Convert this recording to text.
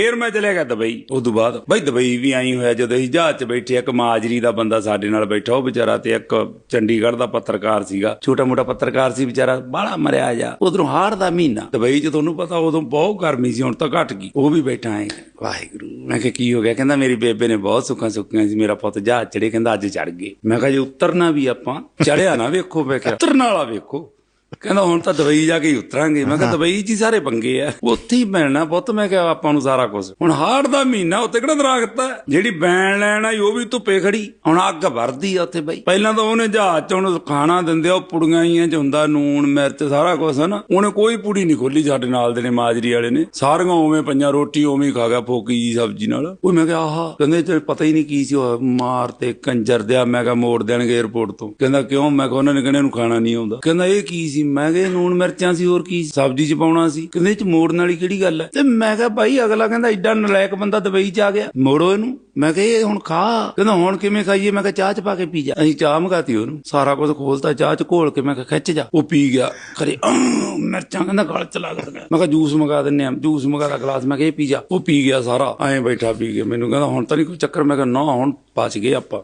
ਫੇਰ ਮੈਂ ਚਲਿਆ ਗਿਆ ਦੁਬਈ। ਉਸ ਤੋਂ ਬਾਅਦ ਬਈ ਦੁਬਈ ਵੀ ਆਈ ਹੋਇਆ ਜਦੋਂ ਅਸੀਂ ਜਹਾਜ਼ 'ਚ ਬੈਠੇ, ਇੱਕ ਮਾਜਰੀ ਦਾ ਬੰਦਾ ਸਾਡੇ ਨਾਲ ਬੈਠਾ, ਉਹ ਵਿਚਾਰਾ ਤੇ ਇੱਕ ਚੰਡੀਗੜ੍ਹ ਦਾ ਪੱਤਰਕਾਰ ਸੀਗਾ। ਛੋਟਾ ਮੋਟਾ ਪੱਤਰਕਾਰ ਸੀ ਵਿਚਾਰਾ, ਬਾਹਲਾ ਮਰਿਆ ਜਾ। ਉਧਰੋਂ ਹਾੜ ਦਾ ਮਹੀਨਾ। ਦੁਬਈ 'ਚ ਤੁਹਾਨੂੰ ਪਤਾ ਉਦੋਂ ਬਹੁਤ ਗਰਮੀ ਸੀ, ਹੁਣ ਤਾਂ ਘਟ ਗਈ। ਉਹ ਵੀ ਬੈਠਾ ਹੈ ਵਾਹਿਗੁਰੂ, ਮੈਂ ਕਿਹਾ ਕੀ ਹੋ ਗਿਆ? ਕਹਿੰਦਾ, ਮੇਰੀ ਬੇਬੇ ਨੇ ਬਹੁਤ ਸੁੱਖਾਂ ਸੁੱਕੀਆਂ ਸੀ, ਮੇਰਾ ਪੁੱਤ ਜਹਾਜ਼ ਚੜੇ ਕਹਿੰਦਾ, ਅੱਜ ਚੜ ਗਏ। ਮੈਂ ਕਿਹਾ, ਜੇ ਉਤਰਨਾ ਵੀ ਆਪਾਂ ਚੜਿਆ ਨਾ ਵੇਖੋ। ਮੈਂ ਕਿਹਾ, ਉਤਰਨ ਵਾਲਾ ਵੇਖੋ। ਕਹਿੰਦਾ ਹੁਣ ਤਾਂ ਦੁਬਈ ਜਾ ਕੇ ਉਤਰਾਂਗੇ। ਮੈਂ ਕਿਹਾ ਦੁਬਈ 'ਚ ਹੀ ਸਾਰੇ ਪੰਗੇ ਆ। ਉੱਥੇ ਹੀ ਮਿਲਣਾ ਪੁੱਤ ਮੈਂ ਕਿਹਾ ਆਪਾਂ ਨੂੰ ਸਾਰਾ ਕੁਝ ਹੁਣ ਹਾੜ ਦਾ ਮਹੀਨਾ ਉੱਤੇ ਕਿਹੜਾ ਦਰਖਤ ਹੈ ਜਿਹੜੀ ਬੈਣ ਲੈਣ ਆਈ ਉਹ ਵੀ ਧੁੱਪੇ ਖੜੀ। ਹੁਣ ਅੱਗ ਵਰਦੀ ਆ ਉੱਥੇ ਬਈ। ਪਹਿਲਾਂ ਤਾਂ ਉਹਨੇ ਜਹਾਜ਼ 'ਚ ਉਹਨੂੰ ਖਾਣਾ ਦਿੰਦੇ ਆ ਉਹ ਪੁੜੀਆਂ ਹੀ ਚ ਹੁੰਦਾ ਨੂਣ ਮਿਰਚ ਸਾਰਾ ਕੁਝ ਨਾ ਉਹਨੇ ਕੋਈ ਪੁੜੀ ਨਹੀਂ ਖੋਲੀ ਸਾਡੇ ਨਾਲ ਦੇ ਨੇ ਮਾਜਰੀ ਵਾਲੇ ਨੇ। ਸਾਰੀਆਂ ਉਵੇਂ ਪਈਆਂ ਰੋਟੀ ਉਵੇਂ ਹੀ ਖਾ ਗਿਆ ਫੋਕੀ ਜੀ ਸਬਜ਼ੀ ਨਾਲ। ਉਹ ਮੈਂ ਕਿਹਾ ਆਹਾ ਕਹਿੰਦੇ ਤੇ ਪਤਾ ਹੀ ਨਹੀਂ ਕੀ ਸੀ ਉਹ ਮਾਰ ਤੇ ਕੰਜਰ ਦਿਆ ਮੈਂ ਕਿਹਾ ਮੋੜ ਦੇਣਗੇ 에어ਪੋਰਟ ਤੋਂ। ਕਹਿੰਦਾ ਕਿਉਂ? ਮੈਂ ਕਿਹਾ ਉਹਨਾਂ ਨੇ ਕਹਿੰਦੇ ਇਹਨੂੰ ਖਾਣਾ ਨਹੀਂ ਆਉਂਦਾ। ਕਹਿੰਦਾ ਇਹ ਕੀ ਸੀ? ਮੈਂ ਕਿਹਾ ਇਹ ਨੂਣ ਮਿਰਚਾਂ ਸੀ, ਹੋਰ ਕੀ ਸਬਜ਼ੀ ਚ ਪਾਉਣਾ ਸੀ। ਕਹਿੰਦੇ ਚ ਮੋੜਨ ਵਾਲੀ ਕਿਹੜੀ ਗੱਲ ਹੈ? ਤੇ ਮੈਂ ਕਿਹਾ ਭਾਈ ਅਗਲਾ ਕਹਿੰਦਾ ਐਡਾ ਨਲਾਇਕ ਬੰਦਾ ਦੁਬਈ ਚ ਆ ਗਿਆ। ਮੋੜੋ ਇਹਨੂੰ। ਮੈਂ ਕਿਹਾ ਇਹ ਹੁਣ ਖਾ। ਕਹਿੰਦਾ ਹੁਣ ਕਿਵੇਂ ਖਾਈਏ? ਮੈਂ ਕਿਹਾ ਚਾਹ ਚ ਪਾ ਕੇ ਪੀ ਜਾ। ਅਸੀਂ ਚਾਹ ਮੰਗਾਤੀ ਉਹਨੂੰ। ਸਾਰਾ ਕੁਝ ਖੋਲਤਾ ਚਾਹ ਚ, ਘੋਲ ਕੇ ਮੈਂ ਕਿਹਾ ਖਿੱਚ ਜਾ। ਉਹ ਪੀ ਗਿਆ। ਖਰੇ ਮਿਰਚਾਂ ਕਹਿੰਦਾ ਗਲ ਚ ਲੱਗ ਗਈਆਂ ਮੈਂ ਕਿਹਾ ਜੂਸ ਮੰਗਾ ਦਿੰਨੇ ਆ ਜੂਸ ਮੰਗਾ ਦਾ ਗਲਾਸ ਮੈਂ ਕਿਹਾ ਇਹ ਪੀ ਜਾ। ਉਹ ਪੀ ਗਿਆ ਸਾਰਾ। ਐਂ ਬੈਠਾ ਪੀ ਗਿਆ। ਮੈਨੂੰ ਕਹਿੰਦਾ ਹੁਣ ਤਾਂ ਨਹੀਂ ਕੋਈ ਚੱਕਰ। ਮੈਂ ਕਿਹਾ ਨਾ, ਹੁਣ ਪਚ ਗਏ ਆਪਾਂ।